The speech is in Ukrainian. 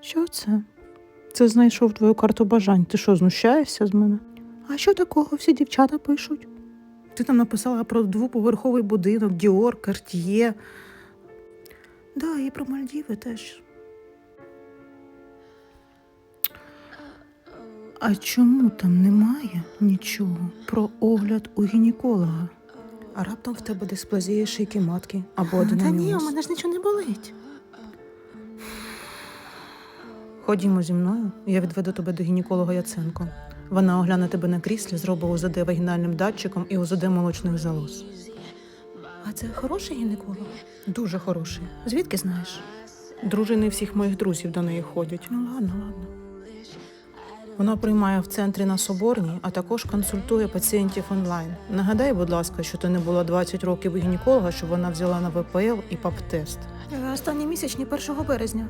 Що це? Це знайшов твою карту бажань. Ти що, знущаєшся з мене? А що такого всі дівчата пишуть? Ти там написала про двоповерховий будинок, Діор, Карт'є. Да, і про Мальдіви теж. А чому там немає нічого про огляд у гінеколога? А раптом в тебе дисплазія шийки матки або Та ні, у мене ж нічого не болить. Ходімо зі мною, я відведу тебе до гінеколога Яценко. Вона огляне тебе на кріслі, зробить УЗД вагінальним датчиком і УЗД молочних залоз. А це хороший гінеколог? Дуже хороший. Звідки знаєш? Дружини всіх моїх друзів до неї ходять. Ну ладно, ладно. Вона приймає в центрі на Соборній, а також консультує пацієнтів онлайн. Нагадай, будь ласка, що ти не була 20 років у гінеколога, щоб вона взяла на ВПЛ і ПАП-тест. Останні місячні 1 березня.